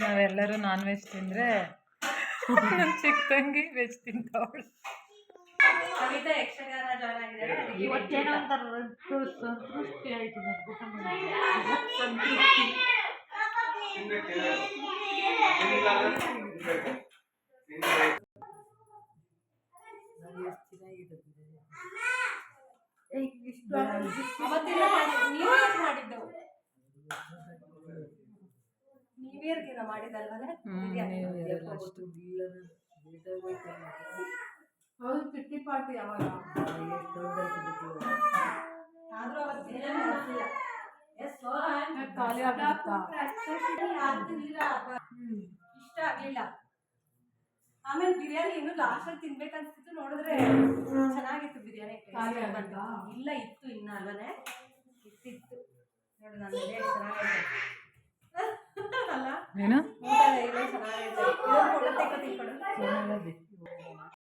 ನಾವೆಲ್ಲರೂ non veg ತಿಂದ್ರೆ ಚಿಕ್ಕ ತಂಗಿ ವೆಜ್ ತಿಂತಾವಳು ಸಂತೃಪ್ತಿ ಆಯ್ತು ಚೆನ್ನಾಗಿರುತ್ತೆ ಅವತ್ತೆಲ್ಲ ಮಾಡಿದ್ದೆವು? ನ್ಯೂ ಇಯರ್ಗೆ ಮಾಡಿದ್ದಲ್ವೇ ಹ್ಮ್, ನೀವು ಇರಲ್ಲ ಅಷ್ಟು. ಹೌದು ಕಿಟ್ಟಿ ಪಾರ್ಟಿ ಯಾವಾಗ? ಆದ್ರೂ ಅವತ್ತು ಬೇರೆ ಮಾಡ್ತಿಲ್ಲ. ಎಸ್, ಸೋಹನ್. ಖಾಲಿ ಆಗ್ತಾ ಇಷ್ಟ ಆಗ್ಲಿಲ್ಲ. ಆಮೇಲೆ ಬಿರಿಯಾನಿ ಇನ್ನು ಲಾಸ್ಟ್ ಅಲ್ಲಿ ತಿನ್ಬೇಕನ್ಸ್ತಿತ್ತು ನೋಡಿದ್ರೆ ಚೆನ್ನಾಗಿತ್ತು ಬಿರಿಯಾನಿ? ಇಲ್ಲ ಇತ್ತು ಇನ್ನ ಅಲ್ವನೇ? ಇತ್ತಿತ್ತು. ನೋಡಿ ನನ್ನ ಚೆನ್ನಾಗಿದೆ. ಚೆನ್ನಾಗೈತೆ. ಅಲ್ಲ ಊಟ